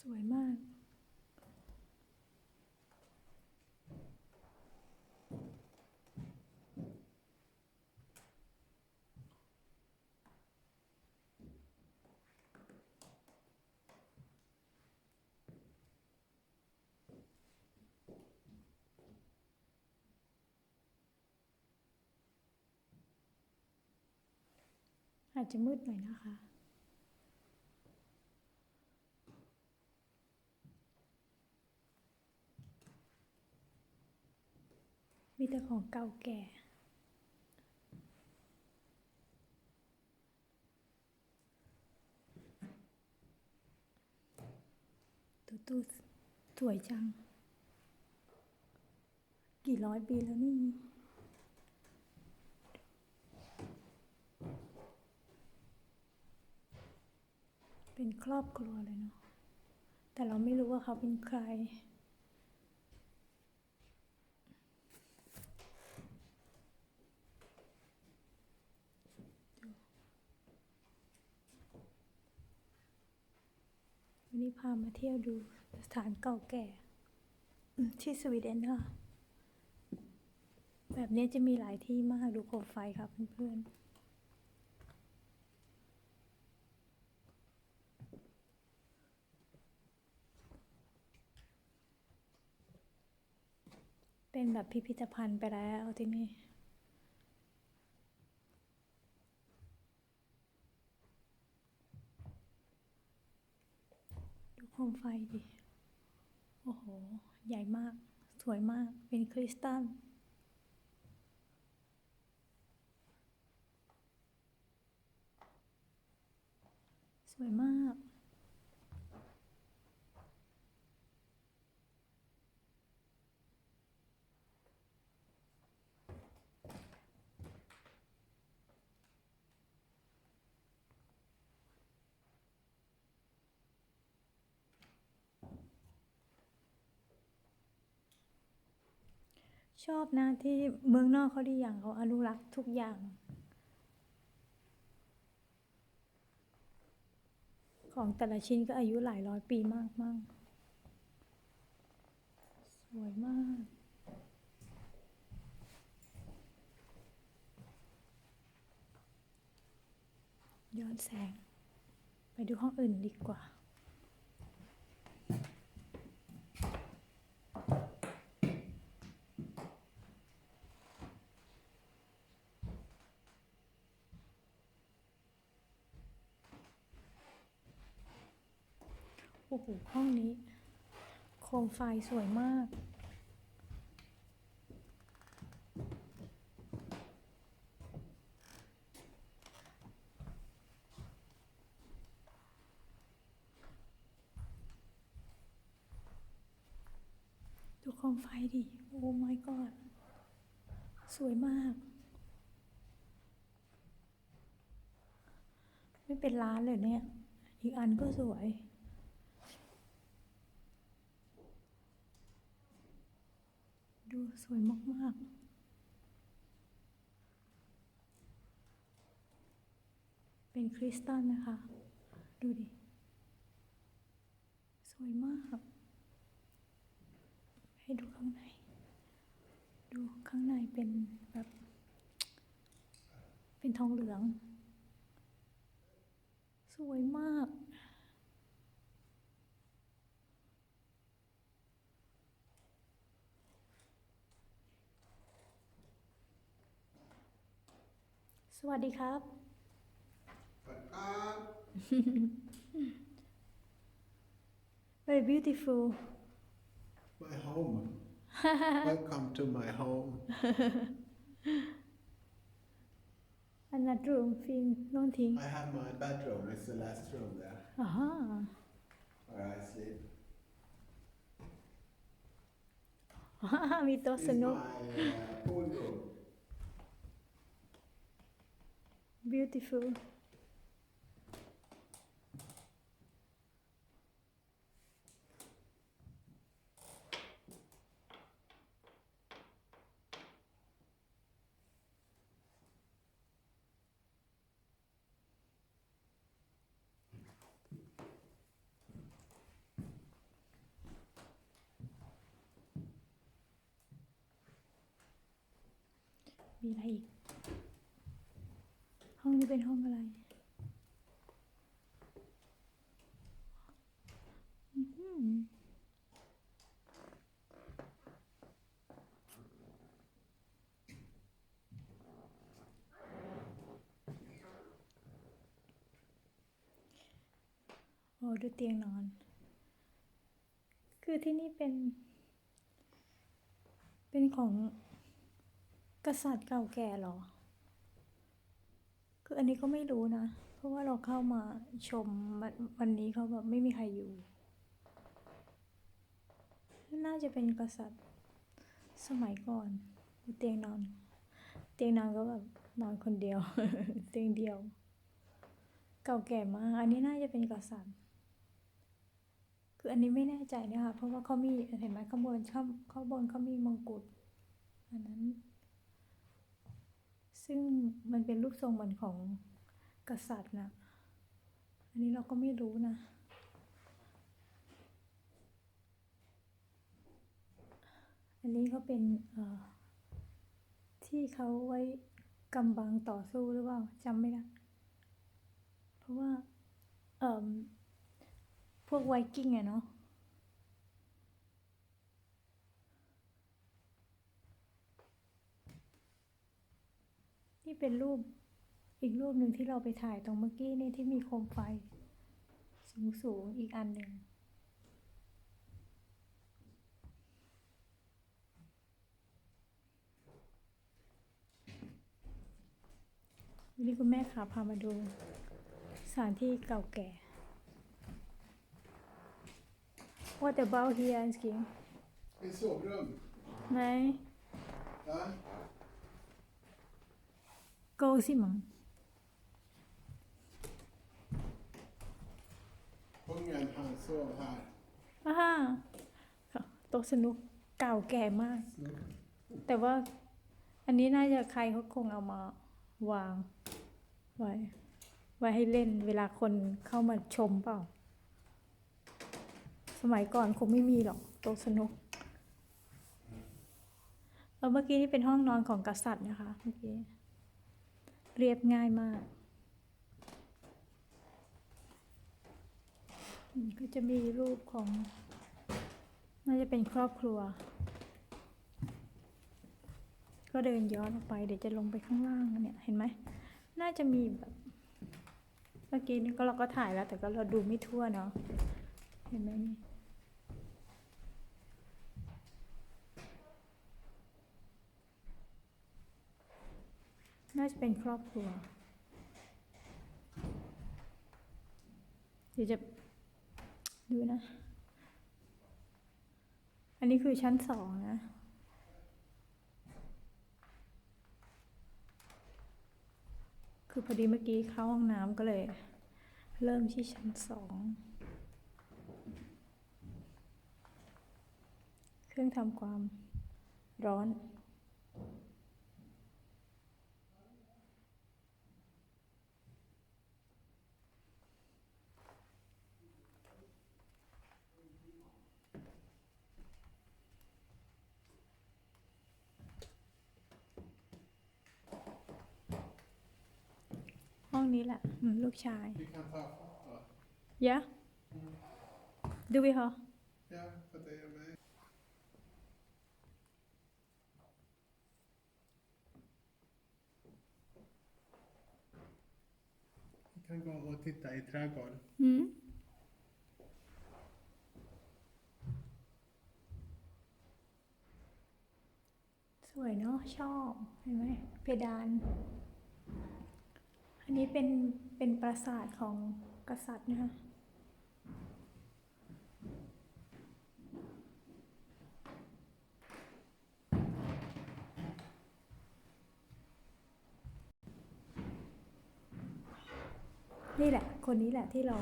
สวยมาก อาจจะมืดหน่อยนะคะ มีแต่ของเก่าแก่ ตู้ตู้สวยจัง กี่ร้อยปีแล้วนี่เป็นครอบครัวเลยเนาะ แต่เราไม่รู้ว่าเขาเป็นใคร นี้พามาเที่ยวดูสถานเก่าแก่ ที่สวีเดนค่ะ แบบนี้จะมีหลายที่มากดูโคมไฟค่ะเพื่อนๆเป็นแบบพิพิธภัณฑ์ไปแล้วที่นี่ โคมไฟดิ โอ้โห ใหญ่มาก สวยมาก เป็นคริสตัล สวยมาก ชอบนะที่เมืองนอกเขาดีอย่างเขาอนุรักษ์ทุกอย่าง ของแต่ละชิ้นก็อายุหลายร้อยปีมากมากสวยมาก ย้อนแสง ไปดูห้องอื่นดีกว่า โอ้โหห้องนี้ โคมไฟสวยมากดูโคมไฟดิ โอ้ my god สวยมาก ไม่เป็นร้านเลยเนี่ย อีกอันก็สวย ดูสวยมาก ๆเป็นคริสตัลนะคะ ดูดิ สวยมาก ให้ดูข้างใน ดูข้างในเป็นแบบ เป็นทองเหลือง สวยมาก สวัสดีครับ But, very beautiful my home. Welcome to my home. another room fin någonting I have my bedroom. It's the last room there aha where I sleep. มีโต๊ะ It's สนุก my uh, pool room. beautiful. We like องนี้เป็นห้องอะไรอ๋อหือโอ้ดูเตียงนอน คือที่นี่เป็น เป็นของกษัตริย์เก่าแก่เหรอ คืออันนี้ก็ไม่รู้นะ เพราะว่าเราเข้ามาชมวันวันนี้เขาแบบไม่มีใครอยู่ น่าจะเป็นกษัตริย์สมัยก่อนเตียงนอน เตียงนอนก็แบบนอนคนเดียว เตียงเดียว เก่าแก่มาก อันนี้น่าจะเป็นกษัตริย์ คืออันนี้ไม่แน่ใจนะคะเพราะว่าเขามีเห็นไหมข้างบนข้างข้างบนเขามีมงกุฎอันนั้น ซึ่งมันเป็นรูปทรงเหมือนของกษัตริย์นะอันนี้เราก็ไม่รู้นะ อันนี้เขาเป็นเอ่อที่เขาไว้กำบังต่อสู้หรือเปล่าจำไม่ได้เพราะว่าเอ่อพวกไวกิ้งอะเนาะ นี่เป็นรูปอีกรูปหนึ่งที่เราไปถ่ายตรงเมื่อกี้นี่ที่มีโคมไฟ สูงสูงๆอีกอันหนึ่งวันนี้คุณแม่ขาพามาดูสถานที่เก่าแก่ What about here asking I sovrum. ไหน Va? Go สิมัง Ungen han sov här. อ่าฮะโต๊ะสนุกเก่าแก่มาก Snuck. แต่ว่าอันนี้น่าจะใครเขาคงเอามาวาง ไว้ไว้ให้เล่นเวลาคนเข้ามาชมเปล่า สมัยก่อนคงไม่มีหรอกโต๊ะสนุกเออเมื่อกี้นี่เป็นห้องนอนของกษัตริย์นะคะเมื่อกี้ เรียบง่ายมากอืมก็จะมีรูปของ น่าจะเป็นครอบครัว ก็เดินย้อนออกไป เดี๋ยวจะลงไปข้างล่างเนี่ยเห็นไหม น่าจะมีแบบ เมื่อกี้นี่ก็เราก็ถ่ายแล้ว แต่ก็เราดูไม่ทั่วเนาะเห็นไหมนี่ น่าจะเป็นครอบครัวเดี๋ยวจะดูนะ อันนี้คือชั้นสองนะ คือพอดีเมื่อกี้เข้าห้องน้ำก็เลย เริ่มที่ชั้นสอง เครื่องทำความร้อน แหละอืมลูกชาย Vi kan ta foto. Ja. Du vill ha? Ja, för dig och mig. Vi kan gå och titta i trädgården. อืมสวยเนาะชอบ เห็นไหมเพดาน อันนี้เป็นเป็นปราสาทของกษัตริย์นะคะนี่แหละ คนนี้แหละที่เรา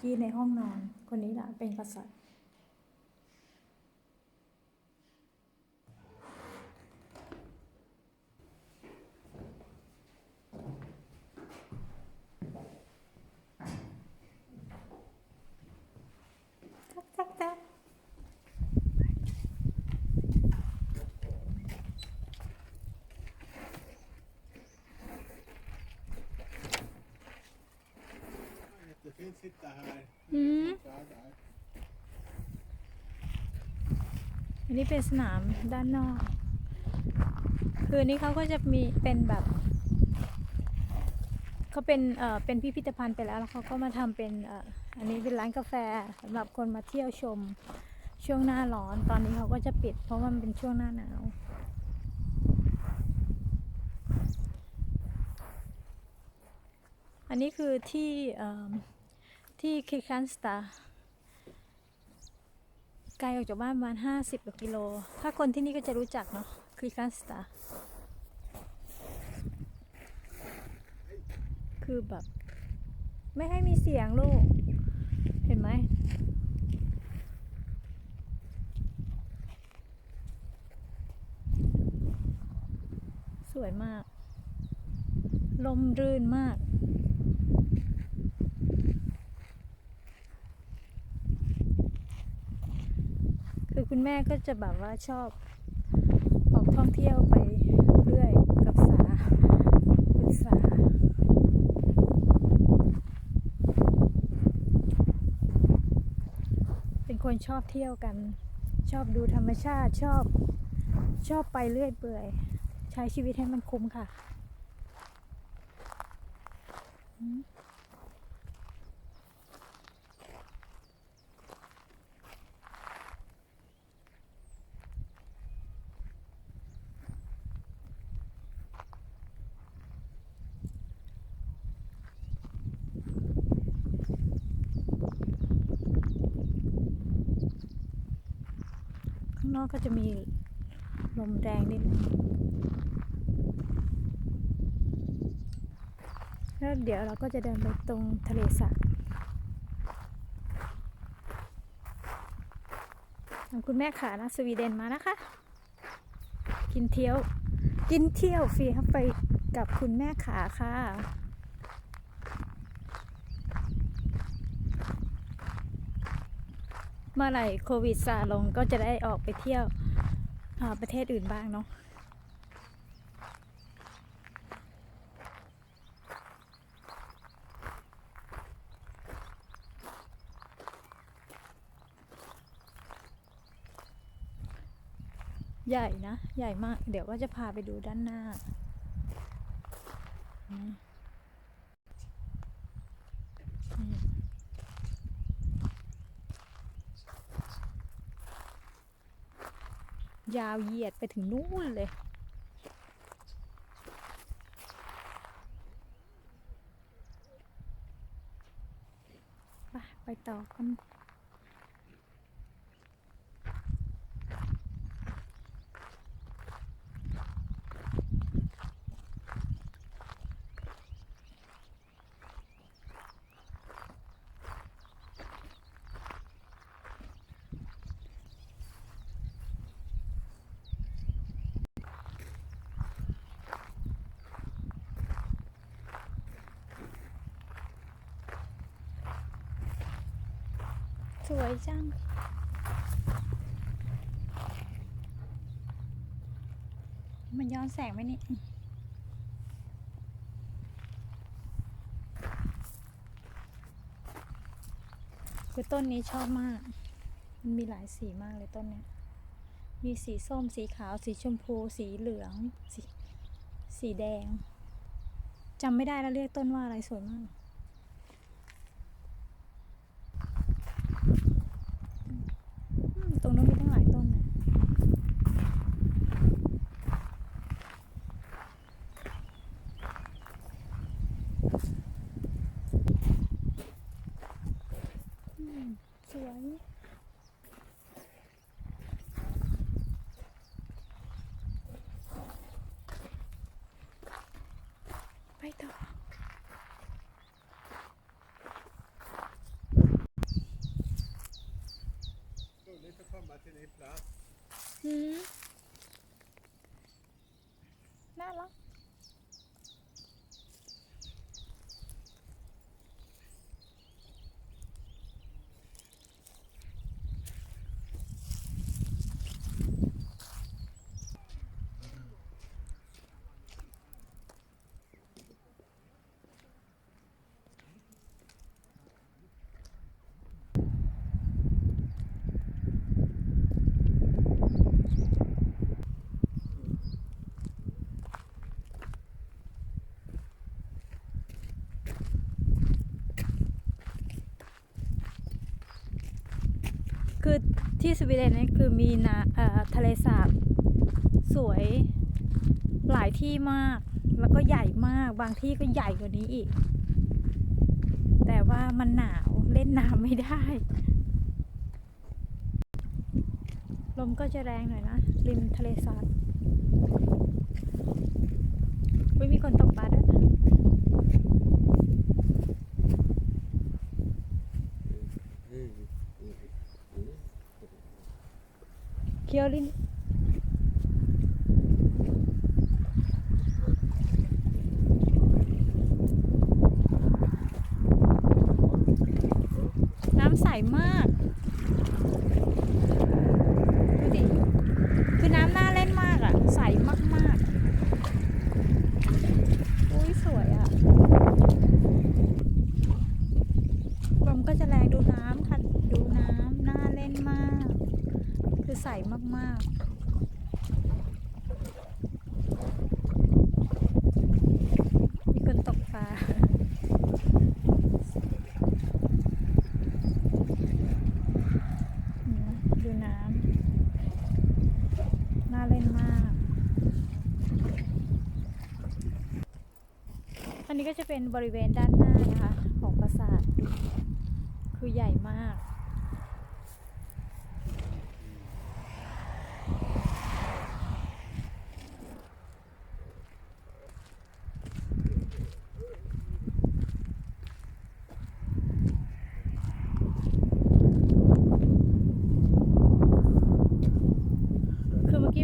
กี้ในห้องนอน คนนี้แหละเป็นกษัตริย์ ตักตักตัก kan sitta här. Mm. Sitta där. อันนี้เป็นสนามด้านนอก คืออันนี้เขาก็จะมีเป็นแบบเขาเป็นเอ่อเป็นพิพิธภัณฑ์ไปแล้วแล้วเขาก็มาทำเป็นเอ่ออันนี้เป็นร้านกาแฟสำหรับคนมาเที่ยวชมช่วงหน้าร้อน ตอนนี้เขาก็จะปิด เพราะว่ามันเป็นช่วงหน้าหนาวอันนี้คือที่เอิ่ม ที่คิคันสตาไกลออกจากบ้านประมาณห้าสิบกว่ากิโล ถ้าคนที่นี่ก็จะรู้จักเนาะคิคันสตาคือแบบ ไม่ให้มีเสียงลูก เห็นไหมสวยมาก ลมรื่นมาก คุณแม่ก็จะแบบว่าชอบออกท่องเที่ยวไปเรื่อยกับสาเป็นสาเป็นคนชอบเที่ยวกัน ชอบดูธรรมชาติชอบชอบไปเรื่อยเปื่อย ใช้ชีวิตให้มันคุ้มค่ะอื อกก็จะมีลมแรงนิดนึงแล้วเดี๋ยวเราก็จะเดินไปตรงทะเลสาบคุณแม่ขานะสวีเดนมานะคะ กินเที่ยว กินเที่ยวฟรีครับไปกับคุณแม่ขาค่ะ เมื่อไหร่โควิดซาลงก็จะได้ออกไปเที่ยวอ่าประเทศอื่นบ้างเนาะใหญ่นะ ใหญ่มาก เดี๋ยวก็จะพาไปดูด้านหน้าอืมอืม ยาวเหยียดไปถึงนู่นเลย ไปไปต่อกัน สวยจัง มันย้อนแสงไหมนี่คือต้นนี้ชอบมาก มันมีหลายสีมากเลยต้นเนี้ย มีสีส้ม สีขาว สีชมพู สีเหลือง สีสีแดง จำไม่ได้แล้วเรียกต้นว่าอะไรสวยมาก อืมตรงนู้นมีตั้งหลายต้นนะอื มสวยไปต่อ Roligt att komma till ny plats. อื ที่สวีเดนนี่คือมีนาทะเลสาบสวยหลายที่มาก แล้วก็ใหญ่มากบางที่ก็ใหญ่กว่านี้อีก แต่ว่ามันหนาวเล่นน้ำไม่ได้ ลมก็จะแรงหน่อยนะริมทะเลสาบไม่มีคนตกปลาด้วยเคียวลินน้ำใสมาก ดูดิ คือน้ำน่าเล่นมากอะ่ะ ใสมากๆ อุ้ยสวยอะ่ะ ลมก็จะแรงดูน้ำค่ะ ดูน้ำน่าเล่นมาก คือใส มีคนตกปลาอืมดูน้ำ น่าเล่นมาก อันนี้ก็จะเป็นบริเวณด้านหน้านะคะ ของปราสาท คือใหญ่มาก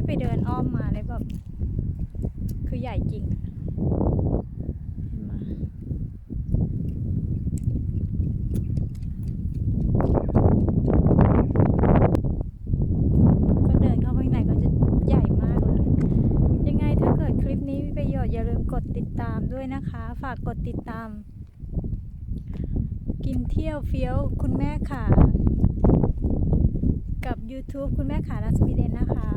คือเมื่ไปเดินอ้อมมาเลยแบบคือใหญ่จริงอะเห็นไหมก็เดินเข้าไปข้างในก็จะใหญ่มากเลยยังไงถ้าเกิดคลิปนี้มีประโยชน์อย่าลืมกดติดตามด้วยนะคะ ฝากกดติดตาม กินเที่ยวเฟี้ยวคุณแม่ขากับ YouTube คุณแม่ขานาสวีเดนนะคะ